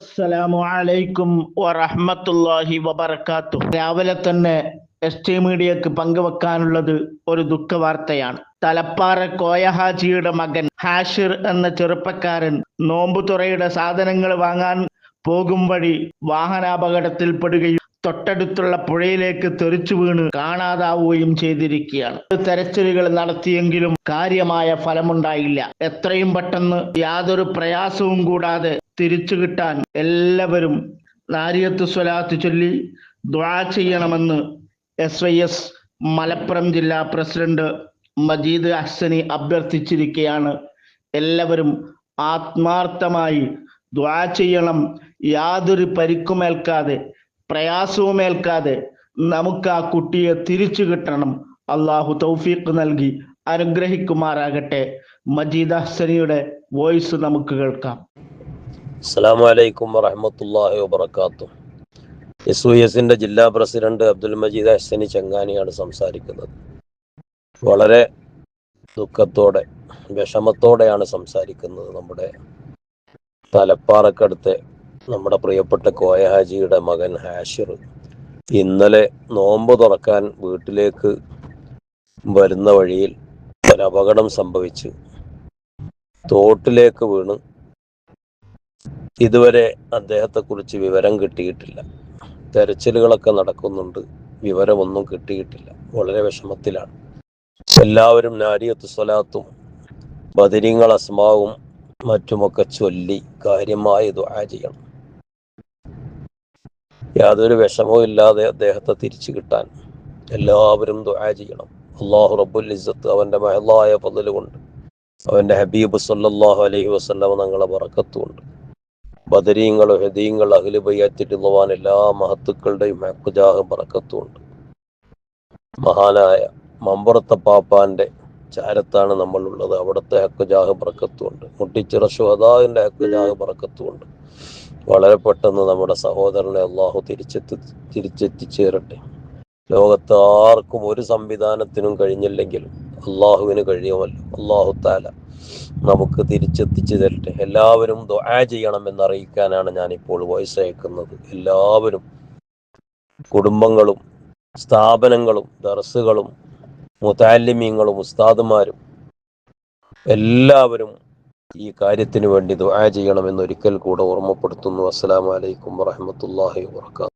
അസ്സലാമു അലൈക്കും വറഹ്മത്തുള്ളാഹി വബറകാത്തു രാവിലെ തന്നെ എസ് ടി മീഡിയക്ക് പങ്കുവെക്കാനുള്ളത് ഒരു ദുഃഖ വാർത്തയാണ് തലപ്പാറ കോയഹാജിയുടെ മകൻ ഹാഷിർ എന്ന ചെറുപ്പക്കാരൻ നോമ്പുതുറയുടെ സാധനങ്ങൾ വാങ്ങാൻ പോകും വഴി വാഹനാപകടത്തിൽപ്പെടുകയും തൊട്ടടുത്തുള്ള പുഴയിലേക്ക് തെറിച്ചു വീണ് കാണാതാവുകയും ചെയ്തിരിക്കുകയാണ്. തെരച്ചിലുകൾ നടത്തിയെങ്കിലും കാര്യമായ ഫലമുണ്ടായില്ല. എത്രയും പെട്ടെന്ന് യാതൊരു പ്രയാസവും കൂടാതെ തിരിച്ചു കിട്ടാൻ എല്ലാവരും നാരിയത്ത് സ്വലാത്ത് ചൊല്ലി ദ്വാ ചെയ്യണമെന്ന് എസ് വൈ എസ് മലപ്പുറം ജില്ലാ പ്രസിഡന്റ് മജീദ് അഹ്സനി അഭ്യർത്ഥിച്ചിരിക്കുകയാണ് എല്ലാവരും ആത്മാർത്ഥമായി ദ്വാ ചെയ്യണം. യാതൊരു പരിക്കുമേൽക്കാതെ പ്രയാസവുമേൽക്കാതെ നമുക്ക് ആ കുട്ടിയെ തിരിച്ചു കിട്ടണം. അള്ളാഹു തൗഫീഖ് നൽകി അനുഗ്രഹിക്കുമാറാകട്ടെ. മജീദ് അഹ്സനിയുടെ വോയിസ് നമുക്ക് കേൾക്കാം. അസ്സാം വലൈക്കും വറഹമത്തല്ലാഹി വബർക്കാത്തു എസ് യു എസിന്റെ ജില്ലാ പ്രസിഡന്റ് അബ്ദുൽ മജീദ് ഹസനി ചങ്ങാനിയാണ് സംസാരിക്കുന്നത്. വളരെ ദുഃഖത്തോടെ വിഷമത്തോടെയാണ് സംസാരിക്കുന്നത് നമ്മുടെ തലപ്പാറക്കടുത്തെ നമ്മുടെ പ്രിയപ്പെട്ട കോയഹാജിയുടെ മകൻ ഹാഷിർ. ഇന്നലെ നോമ്പ് തുറക്കാൻ വീട്ടിലേക്ക് വരുന്ന വഴിയിൽ ഒരു അപകടം സംഭവിച്ച് തോട്ടിലേക്ക് വീണ് ഇതുവരെ അദ്ദേഹത്തെക്കുറിച്ച് വിവരം കിട്ടിയിട്ടില്ല. തെരച്ചിലുകളൊക്കെ നടക്കുന്നുണ്ട്. വിവരമൊന്നും കിട്ടിയിട്ടില്ല. വളരെ വിഷമത്തിലാണ്. എല്ലാവരും നാരിയത്ത് സ്വലാത്തും ബദിരിങ്ങൾ അസ്മാവും മറ്റുമൊക്കെ ചൊല്ലി കാര്യമായി ദുആ ചെയ്യണം. യാതൊരു വിഷമവും ഇല്ലാതെ അദ്ദേഹത്തെ തിരിച്ചു കിട്ടാൻ എല്ലാവരും ദുആ ചെയ്യണം. അള്ളാഹു റബ്ബുൽ ഇസ്സത്ത് അവന്റെ മഹലായ പതിലുകൊണ്ട് അവന്റെ ഹബീബ് സല്ലാഹു അലൈഹി വസല്ലം തങ്ങളെ പറക്കത്തുണ്ട് ബദരീങ്ങൾ ഹൃദയങ്ങൾ അഖിൽ ബയ്യത്തിട്ടുള്ളവാൻ എല്ലാ മഹത്തുക്കളുടെയും അക്കുജാഹം പറക്കത്തുമുണ്ട് മഹാനായ മമ്പുറത്ത പാപ്പാന്റെ ചാരത്താണ് നമ്മളുള്ളത്. അവിടുത്തെ ഹക്കുജാഹ് പറക്കത്തുമുണ്ട് മുട്ടിച്ചിറ ഷുഹദാവിന്റെ ഹക്കുജാഹ് പറക്കത്തുമുണ്ട് വളരെ പെട്ടെന്ന് നമ്മുടെ സഹോദരനെ അള്ളാഹു തിരിച്ചെത്തി തിരിച്ചെത്തിച്ചേരട്ടെ. ലോകത്ത് ആർക്കും ഒരു സംവിധാനത്തിനും കഴിഞ്ഞില്ലെങ്കിലും അള്ളാഹുവിന് കഴിയുമല്ലോ. അള്ളാഹു താല നമുക്ക് തിരിച്ചെത്തിച്ചു തരട്ടെ. എല്ലാവരും ദുആ ചെയ്യണം അറിയിക്കാനാണ് ഞാൻ ഇപ്പോൾ വോയിസ് അയക്കുന്നത്. എല്ലാവരും കുടുംബങ്ങളും സ്ഥാപനങ്ങളും ദർസുകളും മുതാലിമീങ്ങളും ഉസ്താദുമാരും എല്ലാവരും ഈ കാര്യത്തിന് വേണ്ടി ദുആ ചെയ്യണമെന്ന് ഒരിക്കൽ കൂടെ ഓർമ്മപ്പെടുത്തുന്നു. അസ്സലാമു അലൈക്കും വറഹ്മത്തുള്ളാഹി വബറകാതുഹു.